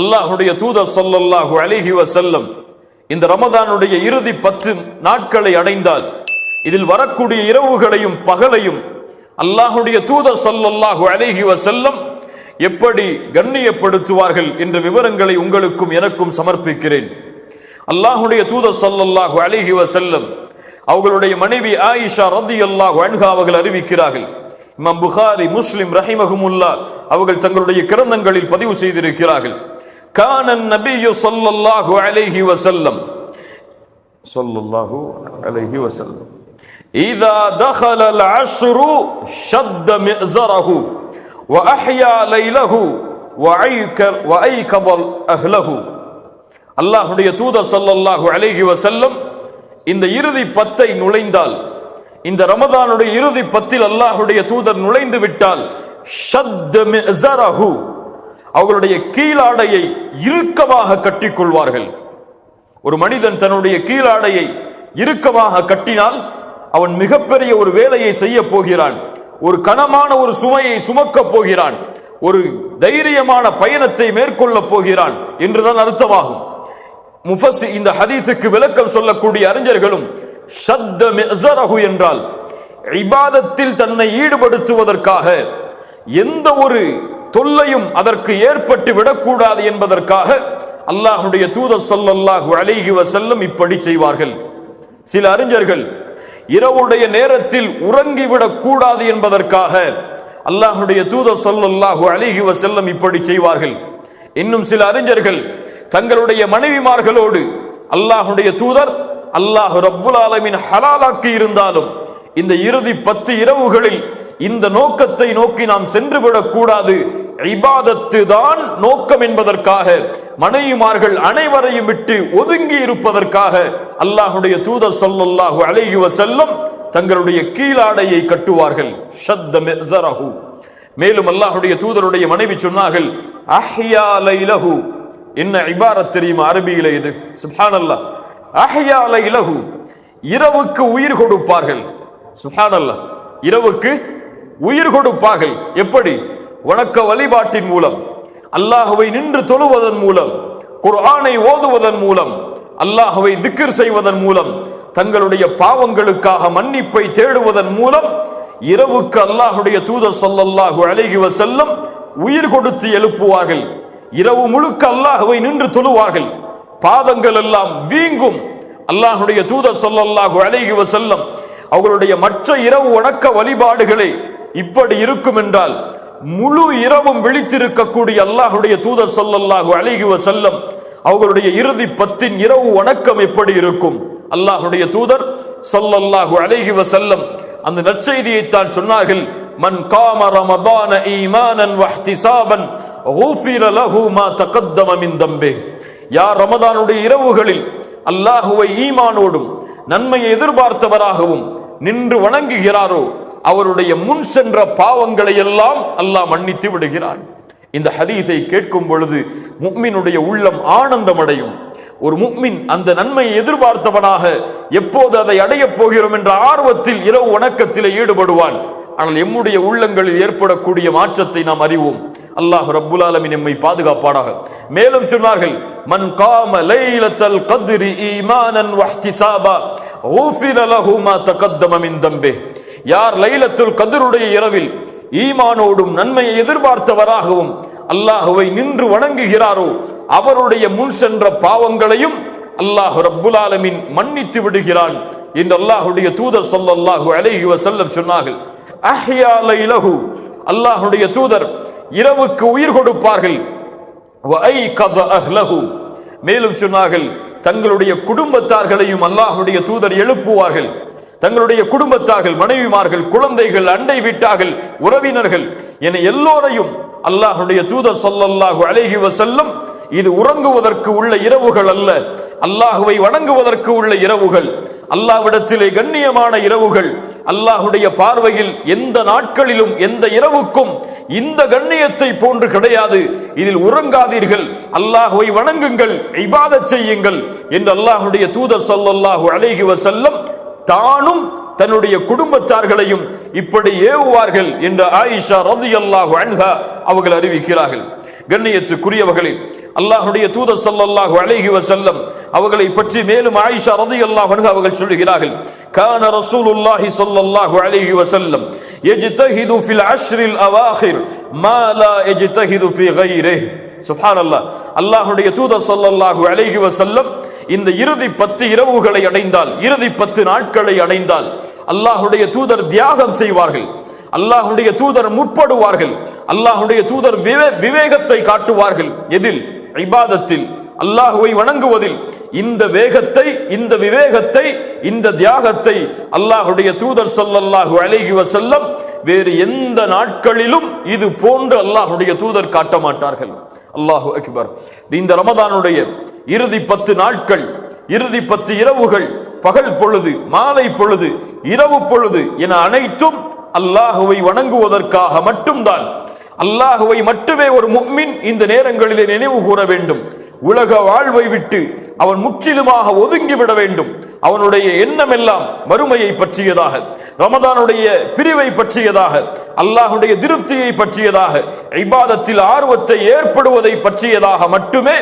அல்லாஹுடைய தூதர் சொல்லல்லாஹு அலிஹி வசல்லம் இந்த ரமதானுடைய இறுதி பத்து நாட்களை அடைந்தால் இதில் வரக்கூடிய இரவுகளையும் பகலையும் அல்லாஹுடைய தூதர் சொல்லல்லாஹு அலிஹி வசல்லம் எப்படி கண்ணியப்படுத்துவார்கள் என்ற விவரங்களை உங்களுக்கும் எனக்கும் சமர்ப்பிக்கிறேன். அல்லாஹுடைய தூதர் சொல்லல்லாஹு அலிஹி வசல்லம் அவர்களுடைய மனைவி ஆயிஷா ரலியல்லாஹு அன்ஹா அவர்கள் அறிவிக்கிறார்கள். இமாம் புகாரி முஸ்லிம் ரஹிமஹுமுல்லா அவர்கள் தங்களுடைய கிரந்தங்களில் பதிவு செய்திருக்கிறார்கள். கான நபியு ஸல்லல்லாஹு அலைஹி வஸல்லம் ஸல்லல்லாஹு அலைஹி வஸல்லம் إذا دخل العشر شد مئزره وأحيا ليله وأيك- وأيكظ أهله அல்லாஹுடைய தூதர் ஸல்லல்லாஹு அலைஹி வஸல்லம் இந்த இறுதி பத்தை நுழைந்தால் இந்த ரமதானுடைய இறுதி பத்தில் அல்லாஹுடைய தூதர் நுழைந்து விட்டால் ஷத்த மிஸரஹு அவர்களுடைய கீழாடையை இறுக்கமாக கட்டிக்கொள்வார்கள். ஒரு மனிதன் தன்னுடைய கீழாடையை இறுக்கமாக கட்டினால் அவன் மிகப்பெரிய ஒரு வேலையை செய்ய போகிறான். ஒரு கனமான ஒரு சுமையை சுமக்கப் போகிறான். ஒரு தைரியமான பயணத்தை மேற்கொள்ளப் போகிறான் என்றுதான் அர்த்தமாகும். முஃபஸ்ஸி இந்த ஹதீஸுக்கு விளக்கம் சொல்லக்கூடிய அறிஞர்களும் ஷத்த மிஸரஹு என்றால் இபாதத்தில் தன்னை ஈடுபடுத்துவதற்காக எந்த ஒரு தொல்லையும் அதற்கு ஏற்பட்டு விடக்கூடாது என்பதற்காக அல்லாஹுடைய தூதர் சொல்லல்லாஹு அழகி வஸல்லம் இப்படி செய்வார்கள். சில அறிஞர்கள் இரவுடைய நேரத்தில் உறங்கிவிடக் கூடாது என்பதற்காக அல்லாஹுடைய தூதர் சொல்லல்லாஹு அழகி வஸல்லம் இப்படி செய்வார்கள். இன்னும் சில அறிஞர்கள் தங்களுடைய மனைவிமார்களோடு அல்லாஹுடைய தூதர் அல்லாஹ் ரப்புல் ஆலமின் ஹலாலாக்கி இருந்தாலும் இந்த இறுதி பத்து இரவுகளில் இந்த நோக்கத்தை நோக்கி நாம் சென்று விடக்கூடாது இபாதத்து தான் நோக்கம் என்பதற்காக மனைவிமார்கள் அனைவரையும் விட்டு ஒதுங்கி இருப்பதற்காக அல்லாஹுடைய தூதர் சொல்லல்லாஹு அழையுவ செல்லும் தங்களுடைய கீழாடையை கட்டுவார்கள். ஷத்த மெசரஹு மேலும் அல்லாஹுடைய தூதருடைய மனைவி சொன்னார்கள் அஹ்யா லைலஹு. என்ன இபாரத் தெரியுமா அரபியில இது? சுப்ஹானல்லாஹ் அஹ்யா லைலஹு. இரவுக்கு உயிர் கொடுப்பார்கள். சுப்ஹானல்லாஹ் இரவுக்கு உயிர் கொடுப்பார்கள். எப்படி? வணக்க வழிபாட்டின் மூலம் அல்லாஹுவை நின்று தொழுவதன் மூலம் குர்ஆனை ஓதுவதன் மூலம் அல்லாஹுவை திக்கிர் செய்வதன் மூலம் தங்களுடைய பாவங்களுக்காக மன்னிப்பை தேடுவதன் மூலம் இரவுக்கு அல்லாஹுடைய தூதர் சொல்லல்லாஹு அலைஹி செல்லும் உயிர் கொடுத்து எழுப்புவார்கள். இரவு முழுக்க அல்லாஹுவை நின்று தொழுவார்கள். பாதங்கள் எல்லாம் வீங்கும். அல்லாஹுடைய தூதர் சொல்லல்லாஹு அலைஹி செல்லும் அவர்களுடைய மற்ற இரவு வணக்க வழிபாடுகளை இப்படி இருக்கும் என்றால் முழு இரவும் விழித்திருக்கக்கூடிய அல்லாஹுடைய தூதர் சொல்லல்லாஹு அழகிவ செல்லம் அவர்களுடைய இறுதி பத்தின் இரவு வணக்கம் எப்படி இருக்கும்? அல்லாஹுடைய தூதர் சொல்லல்லாஹு அழகிவ செல்லம் அந்த நற்செய்தியை தான் சொன்னார்கள் மன் காம ரமதான ஈமானன் வஹ்தி சாபன் ஊஃபிர லஹு மா தகத்தம மின் யார் ரமதானுடைய இரவுகளில் அல்லாஹுவை ஈமானோடும் நன்மையை எதிர்பார்த்தவராகவும் நின்று வணங்குகிறாரோ அவருடைய முன் சென்ற பாவங்களை எல்லாம் அல்லாஹ் மன்னித்து விடுகிறான். இந்த ஹதீஸை கேட்கும் பொழுது முக்மினுடைய உள்ளம் ஆனந்தமடையும். ஒரு முக்மின் அந்த நன்மையை எதிர்பார்த்தவனாக எப்போது அதை அடையப் போகிறோம் என்ற ஆர்வத்தில் இரவு வணக்கத்திலே ஈடுபடுவான். ஆனால் எம்முடைய உள்ளங்களில் ஏற்படக்கூடிய மாற்றத்தை நாம் அறிவோம். அல்லாஹ் ரப்புல் ஆலமின் எம்மை பாதுகாப்பானாக. மேலும் சொன்னார்கள் மன் காம லைலத்தல் கத்ரி ஈமானன் வஹ்திசாபா ஊஃபிர லஹு மா தகத்தம மின் தம்பே. யார் லைலத்துல் கதிருடைய இரவில் ஈமானோடும் நன்மையை எதிர்பார்த்தவராகவும் அல்லாஹுவை நின்று வணங்குகிறாரோ அவருடைய முன் சென்ற பாவங்களையும் அல்லாஹ் ரப்புல் மன்னித்து விடுகிறான் என்று அல்லாஹுடைய தூதர் சொல்லல்லாஹு அலைஹி வசல்லம் சொன்னார்கள். அஹ்யா லைலஹு. அல்லாஹுடைய தூதர் இரவுக்கு உயிர் கொடுப்பார்கள். மேலும் சொன்னார்கள் தங்களுடைய குடும்பத்தார்களையும் அல்லாஹுடைய தூதர் எழுப்புவார்கள். தங்களுடைய குடும்பத்தார்கள் மனைவிமார்கள் குழந்தைகள் அண்டை வீட்டார்கள் உறவினர்கள் என எல்லோரையும் அல்லாஹுடைய தூதர் சொல்லல்லாஹு அழகி வஸல்லம் இது உறங்குவதற்கு உள்ள இரவுகள் அல்ல. அல்லாஹுவை வணங்குவதற்கு உள்ள இரவுகள். அல்லாஹ்விடத்திலே கண்ணியமான இரவுகள். அல்லாஹுடைய பார்வையில் எந்த நாட்களிலும் எந்த இரவுக்கும் இந்த கண்ணியத்தை போன்று கிடையாது. இதில் உறங்காதீர்கள். அல்லாஹுவை வணங்குங்கள் இபாதத் செய்யுங்கள் என்று அல்லாஹுடைய தூதர் சொல்லல்லாஹு அழகி வஸல்லம் தானும் தன்னுடைய குடும்பத்தார்களையும் இப்படி ஏவுவார்கள் என்று ஆயிஷா ரதி அல்லாஹு அன்ஹா அவர்கள் அறிவிக்கிறார்கள். கண்ணியத்துக்குரியவர்களே அல்லாஹுடைய தூத சல்லாஹு அழகி வசல்லம் அவர்களை பற்றி மேலும் ஆயிஷா ரதி அல்லாஹ் அவர்கள் சொல்லுகிறார்கள் கான ரசூல் உல்லாஹி ரசூலுல்லாஹி ஸல்லல்லாஹு அலைஹி வஸல்லம் தஹிது ஃபில் அஷ்ரில் அவாஹிர் மா லா யஜ்தஹிது ஃபீ கைரிஹ். சுப்ஹானல்லாஹ். அல்லாஹ்வுடைய தூதர் ஸல்லல்லாஹு அலைஹி வஸல்லம் இந்த இறுதி பத்து இரவுகளை அடைந்தால் இறுதி பத்து நாட்களை அடைந்தால் அல்லாஹுடைய தூதர் தியாகம் செய்வார்கள். அல்லாஹுடைய தூதர் முற்படுவார்கள். அல்லாஹுடைய தூதர் விவே- விவேகத்தை காட்டுவார்கள். எதில்? ஐபாதத்தில் அல்லாஹுவை வணங்குவதில். இந்த வேகத்தை இந்த விவேகத்தை இந்த தியாகத்தை அல்லாஹுடைய தூதர் சொல்லல்லாஹு அழகி வசல்லம் வேறு எந்த நாட்களிலும் இது போன்று அல்லாஹுடைய தூதர் காட்ட மாட்டார்கள். அல்லாஹு அக்பர். இந்த ரமதானுடைய இறுதி பத்து நாட்கள் இறுதி பத்து இரவுகள் பகல் பொழுது மாலை பொழுது இரவு பொழுது என அனைத்தும் அல்லாஹுவை வணங்குவதற்காக மட்டும்தான். அல்லாஹுவை மட்டுமே ஒரு முக்மின் இந்த நேரங்களிலே நினைவு கூற வேண்டும். உலக வாழ்வை விட்டு அவன் முற்றிலுமாக ஒதுங்கிவிட வேண்டும். அவனுடைய எண்ணம் எல்லாம் வறுமையை பற்றியதாக ரமதானுடைய பிரிவை பற்றியதாக அல்லாஹுடைய திருப்தியை பற்றியதாக இபாதத்தில் ஆர்வத்தை ஏற்படுவதை பற்றியதாக மட்டுமே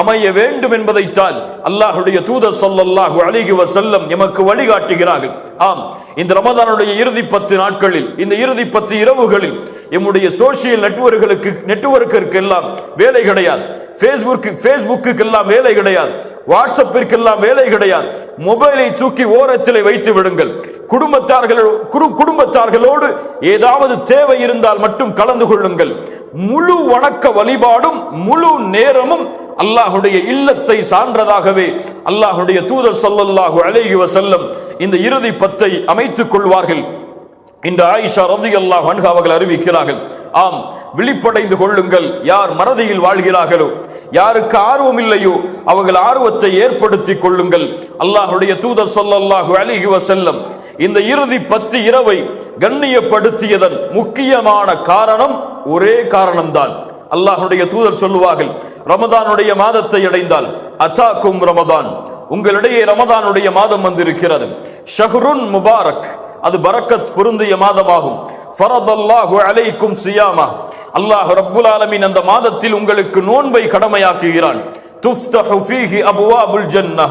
அமைய வேண்டும் என்பதைத்தான் அல்லாஹுடைய தூதர் சொல்லல்லாஹு அலைஹி செல்லம் எமக்கு வழிகாட்டுகிறார்கள். ஆம் இந்த ரமதானுடைய இறுதி பத்து நாட்களில் இந்த இறுதி பத்து இரவுகளில் எம்முடைய சோசியல் நெட்வொர்க்குகளுக்கு நெட்வொர்க்கிற்கு எல்லாம் வேலை கிடையாது. ஃபேஸ்புக்கு ஃபேஸ்புக்கு எல்லாம் வேலை கிடையாது. வாட்ஸ்அப்பிற்கு எல்லாம் வேலை கிடையாது. மொபைலை தூக்கி ஓரச்சிலை வைத்து விடுங்கள். குடும்பத்தார்கள் குரு- குடும்பத்தார்களோடு ஏதாவது தேவை இருந்தால் மட்டும் கலந்து கொள்ளுங்கள். முழு வணக்க வழிபாடும் முழு நேரமும் அல்லாஹுடைய இல்லத்தை சான்றதாகவே அல்லாஹுடைய தூதர் சல்லல்லாஹு அலைஹி வஸல்லம் இந்த இறுதி பத்தை அமைத்துக் கொள்வார்கள். இந்த ஆயிஷா ரலியல்லாஹு அல்லாஹ் அவர்கள் அறிவிக்கிறார்கள் ஆம் விழிப்படைந்து கொள்ளுங்கள். யார் மறதியில் வாழ்கிறார்களோ யாருக்கு ஆர்வம் இல்லையோ அவர்கள் ஆர்வத்தை ஏற்படுத்திக் கொள்ளுங்கள். அல்லாஹுடைய தூதர் சொல்லல்லாஹு அலைஹி செல்லம் இந்த இறுதி பத்து இரவை கண்ணியப்படுத்தியதன் முக்கியமான காரணம் ஒரே காரணம்தான். அல்லாஹுடைய தூதர் சொல்லுவார்கள் ரமதானுடைய மாதத்தை அடைந்தால் அத்தாக்கும் ரமதான். உங்களிடையே ரமதானுடைய மாதம் வந்திருக்கிறது. ஷஹ்ருன் முபாரக். அது பரக்கத் பொருந்திய மாதமாகும். ஃபரதல்லாஹு அலைக்கும் சியாமா. அல்லாஹ் ரப்புல் ஆலமின் அந்த மாதத்தில் உங்களுக்கு நோன்பை கடமையாக்குகிறான். துஃப்தஹு ஃபீஹி அபுவாபுல் ஜன்னah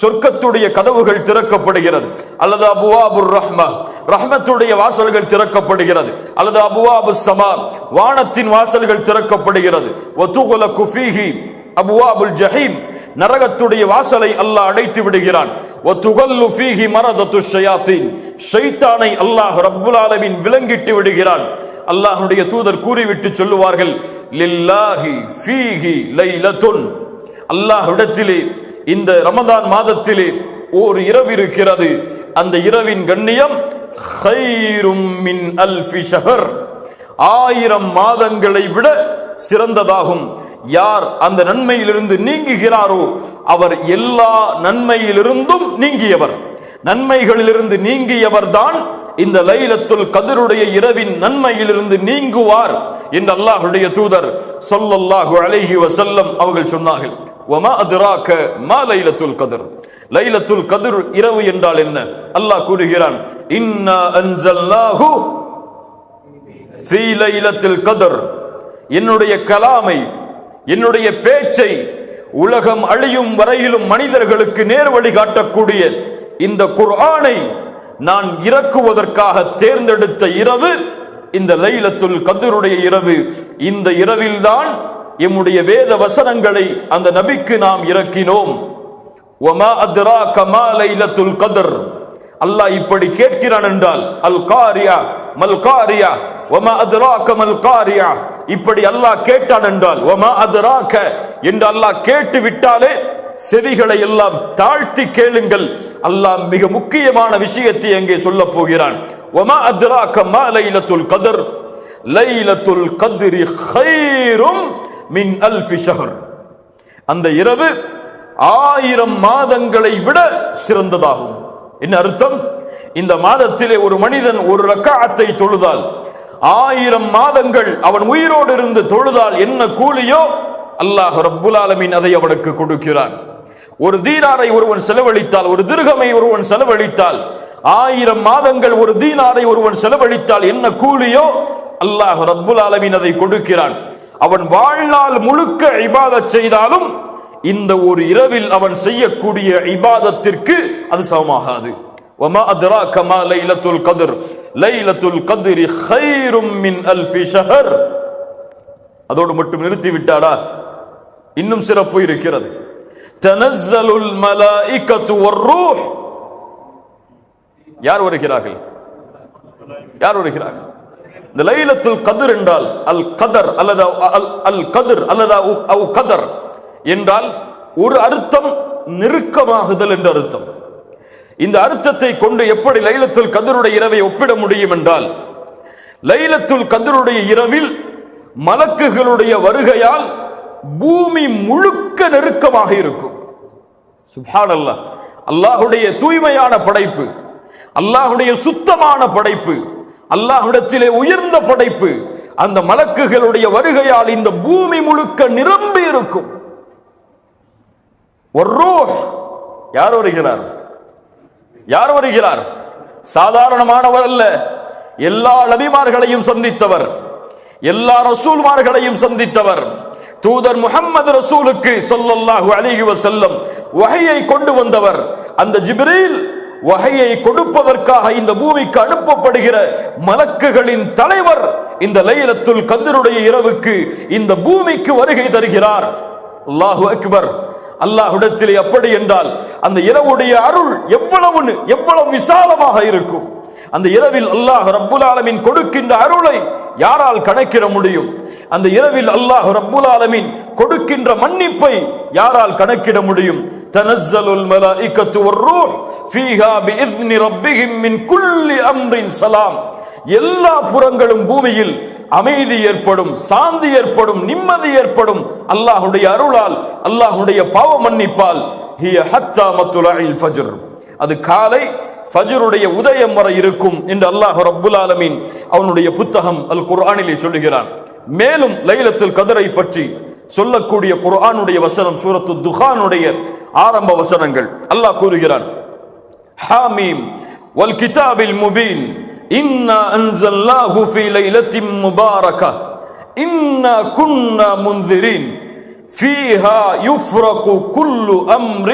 சொர்க்கத்துடைய கதவுகள் திறக்கப்படுகிறது. அல்லது அபுவாபுர் ரஹ்மா. ரஹ்மத்துடைய வாசல்கள் திறக்கப்படுகிறது. அல்லது அபுவாபு சமா. வானத்தின் வாசல்கள் திறக்கப்படுகிறது. ஒத்துகுல குஃபீஹி அபுவாபுல் ஜஹீம். நரகத்துடைய வாசலை அல்லாஹ் அடைத்து விடுகிறான். ஒத்துகல்லு ஃபீஹி மரதத்து ஷயாத்தீன் ஷைத்தானை அல்லாஹ் ரப்புல் ஆலமின் விலங்கிட்டு விடுகிறான். அல்லாஹுடைய தூதர் கூறிவிட்டு சொல்லுவார்கள் லில்லாஹி ஃபீஹி லைலத்துன் அல்லாஹ்விடத்திலே இந்த ரமதான் மாதத்திலே ஓர் இரவு இருக்கிறது. அந்த இரவின் கண்ணியம் ஹைரும் மின் அல்ஃபி ஷஹர். ஆயிரம் மாதங்களை விட சிறந்ததாகும். யார் அந்த நன்மையிலிருந்து நீங்குகிறாரோ அவர் எல்லா நன்மையிலிருந்தும் நீங்கியவர். நன்மைகளிலிருந்து நீங்கியவர் தான் இந்த லைலத்துல் கதிருடைய இரவின் நன்மையிலிருந்து நீங்குவார் என்று அல்லாஹுடைய தூதர் சொல்லல்லாஹு அழகி வசல்லம் அவர்கள் சொன்னார்கள். வமா அத்ராக மா லைலத்துல் கதிர்? லைலத்துல் கத்ர் இரவு என்றால் என்ன? அல்லாஹ் கூறுகிறான் இன்னா அன்ஸல்னாஹு ஃபீ லைலத்தில் கதர். என்னுடைய கலாமை என்னுடைய பேச்சை உலகம் அழியும் வரையிலும் மனிதர்களுக்கு நேர் காட்டக்கூடிய இந்த குர்ஆனை நான் இறக்குவதற்காக தேர்ந்தெடுத்த இரவு இந்த லைலத்துல் கதருடைய இரவு. இந்த இரவில்தான் எம்முடைய வேத வசனங்களை அந்த நபிக்கு நாம் இறக்கினோம். ஒமா அத்ரா கமா லைலத்துல் கதர்? அல்லாஹ் இப்படி கேட்கிறான் என்றால் அல் காரியா மல்காரியா? ஒமா அத்ராக மல்காரியா? இப்படி அல்லாஹ் கேட்டான் என்றால் ஒமா அத்ராக என்று அல்லாஹ் கேட்டு விட்டாலே செவிகளை எல்லாம் தாழ்த்தி கேளுங்கள். அல்லாஹ் மிக முக்கியமான விஷயத்தை அங்கே சொல்ல போகிறான்? ஒமா அத்ராக மா லைலத்துல் கதர்? லைலத்துல் கதிரி ஹைரும் மின் அல்ஃபி ஷஹர். அந்த இரவு ஆயிரம் மாதங்களை விட சிறந்ததாகும். என்ன அர்த்தம்? இந்த மாதத்திலே ஒரு மனிதன் ஒரு ரக்காத்தை தொழுதால் ஆயிரம் மாதங்கள் அவன் உயிரோடு இருந்து தொழுதால் என்ன கூலியோ அல்லாஹ் ரப்புல் ஆலமீன் அதை அவனுக்கு கொடுக்கிறான். ஒரு தீனாரை ஒருவன் செலவழித்தால் ஒரு திருகமை ஒருவன் செலவழித்தால் ஆயிரம் மாதங்கள் ஒரு தீனாரை ஒருவன் செலவழித்தால் என்ன கூலியோ அல்லாஹ் ரப்புல் ஆலமின் அதை கொடுக்கிறான். அவன் வாழ்நாள் முழுக்க இபாதத் செய்தாலும் இந்த ஒரு இரவில் அவன் செய்யக்கூடிய இபாதத்திற்கு அது சமமாகாது. وما أدراك ما ليلة القدر ليلة القدر خير من ألف شهر அதோடு மட்டும் நிறுத்தி விட்டாரா இன்னும் சிறப்பு இருக்கிறது தனஸ்ஸலுல் மலாயிகத்து வர்ரூஹ் யார் வருகிறார்கள் யார் வருகிறார்கள் இந்த லைலத்துல் கதிர் என்றால் அல் கதர் அல்லது அல் அல் கதிர் அல்லது அவு- அவு கதர் என்றால் ஒரு அர்த்தம் நெருக்கமாகுதல் என்ற அர்த்தம் இந்த அர்த்தத்தை கொண்டு எப்படி லைலத்துல் கதிருடைய இரவை ஒப்பிட முடியும் என்றால் லைலத்துல் கதிருடைய இரவில் மலக்குகளுடைய வருகையால் பூமி முழுக்க நெருக்கமாக இருக்கும். சுப்ஹானல்லாஹ் அல்லாஹுடைய தூய்மையான படைப்பு அல்லாஹுடைய சுத்தமான படைப்பு அல்லாஹுடத்திலே உயர்ந்த படைப்பு அந்த மலக்குகளுடைய வருகையால் இந்த பூமி முழுக்க நிரம்பி இருக்கும். ஒரு யார் வருகிறார்? யார் வருகிறார்? சாதாரணமானவர் அல்ல. எல்லா நபிமார்களையும் சந்தித்தவர். எல்லா ரசூல்மார்களையும் சந்தித்தவர். தூதர் முகமது ரசூலுக்கு சொல்லல்லாஹு அலைஹி வஸல்லம் வகையை கொண்டு வந்தவர். அந்த ஜிப்ரீல் வகையை கொடுப்பதற்காக இந்த பூமிக்கு அனுப்பப்படுகிற மலக்குகளின் தலைவர் இந்த லைலத்துல் கந்தருடைய இரவுக்கு இந்த பூமிக்கு வருகை தருகிறார். அல்லாஹு அக்பர். அல்லாஹ்விடத்திலே அப்படி என்றால் அந்த இரவுடைய அருள் எவ்வளவு எவ்வளவு விசாலமாக இருக்கும். அந்த இரவில் அல்லாஹ் ரப்புல் ஆலமீன் கொடுக்கின்ற அருளை யாரால் கணக்கிட முடியும்? அந்த இரவில் அல்லாஹ் ரப்புல் ஆலமின் கொடுக்கின்ற மன்னிப்பை யாரால் கணக்கிட முடியும்? தனஸ்ஸலுல் மலாயிகத்து வர்ரூஹ் ஃபீஹா பிஇذن ரப்பிஹிம் மின் குல்லி அம்ரின் சலாம். எல்லா புறங்களும் பூமியில் அமைதி ஏற்படும் சாந்தி ஏற்படும் நிம்மதி ஏற்படும். அல்லாஹுடைய அருளால் அல்லாஹுடைய பாவ மன்னிப்பால். அது காலை ஃபஜருடைய உதயம் வரை இருக்கும் என்று அல்லாஹ் ரப்புல் ஆலமீன் அவனுடைய புத்தகம் அல் குர்ஆனிலே சொல்லுகிறான். மேலும் லைலத்தில் கதரை பற்றி சொல்லக்கூடிய குர்ஆனுடைய வசனம் சூரத்து துஹானுடைய ஆரம்ப வசனங்கள். அல்லாஹ் கூறுகிறான் ஹாமீம் வல் கிதாபில் முபீன் إنا أنزلناه في ليلة مباركة إنا كنا منذرين فيها يفرق كل أمر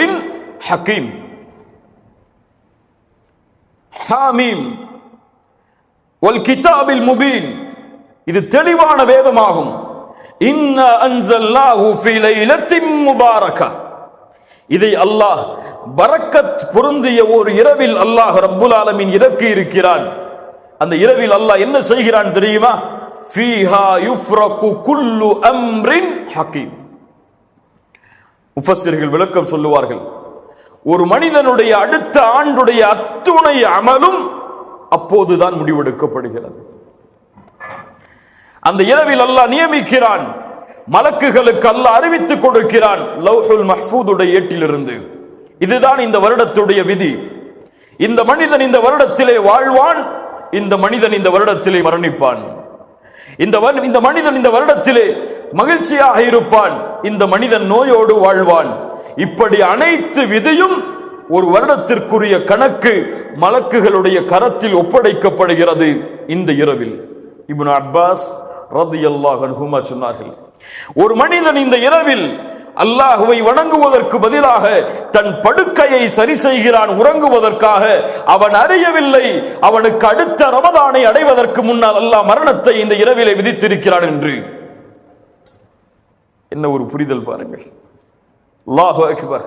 حكيم حاميم والكتاب المبين إذ تلوان بيض معهم إنا أنزلناه في ليلة مباركة إذا الله بركت فرندي يور يربي الله رب العالمين يربي ركيران அந்த இரவில் அல்லாஹ் என்ன செய்கிறான் தெரியுமா? ஃபீஹா யுஃப்ரகு குல்லு அம்ரின் ஹக்கீம் முஃபஸ்ஸிர்கள் விளக்கம் சொல்லுவார்கள் ஒரு மனிதனுடைய அடுத்த ஆண்டுடைய அத்துணை அமலும் அப்போதுதான் முடிவெடுக்கப்படுகிறது. அந்த இரவில் அல்லாஹ் நியமிக்கிறான் மலக்குகளுக்கு அல்லாஹ் அறிவித்துக் கொடுக்கிறான் லவ்ஹுல் மஹ்பூதுடைய ஏட்டிலிருந்து. இதுதான் இந்த வருடத்துடைய விதி. இந்த மனிதன் இந்த வருடத்திலே வாழ்வான் இந்த மனிதன் இந்த வருடத்திலே மரணிப்பான். இந்த வரு- இந்த மனிதன் இந்த வருடத்திலே மகிழ்ச்சியாக இருப்பான். இந்த மனிதன் நோயோடு வாழ்வான். இப்படி அனைத்து விதியும் ஒரு வருடத்திற்குரிய கணக்கு மலக்குகளுடைய கரத்தில் ஒப்படைக்கப்படுகிறது இந்த இரவில். இப்னு அப்பாஸ் ரதியல்லாஹு அன்ஹுமா சொன்னார்கள். ஒரு மனிதன் இந்த இரவில் அல்லாஹுவை வணங்குவதற்கு பதிலாக தன் படுக்கையை சரி செய்கிறான் உறங்குவதற்காக. அவன் அறியவில்லை. அவனுக்கு அடுத்த ரமதானை அடைவதற்கு முன்னால் அல்லாஹ் மரணத்தை இந்த இரவிலே விதித்திருக்கிறான் என்று. என்ன ஒரு புரிதல் பாருங்கள். அல்லாஹு அக்பர்.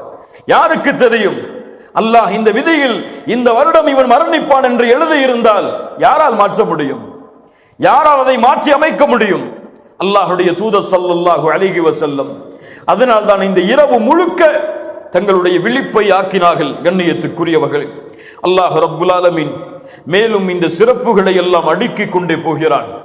யாருக்கு தெரியும்? அல்லாஹ் இந்த விதியில் இந்த வருடம் இவன் மரணிப்பான் என்று எழுதியிருந்தால் யாரால் மாற்ற முடியும்? யாரால் அதை மாற்றி அமைக்க முடியும்? அல்லாஹுடைய தூதர் ஸல்லல்லாஹு அழகி வசல்லம் அதனால் தான் இந்த இரவு முழுக்க தங்களுடைய விழிப்பை ஆக்கினார்கள் கண்ணியத்துக்குரியவர்கள். அல்லாஹ் ரப்புல் மேலும் இந்த சிறப்புகளை எல்லாம் அடுக்கிக் கொண்டே போகிறான்.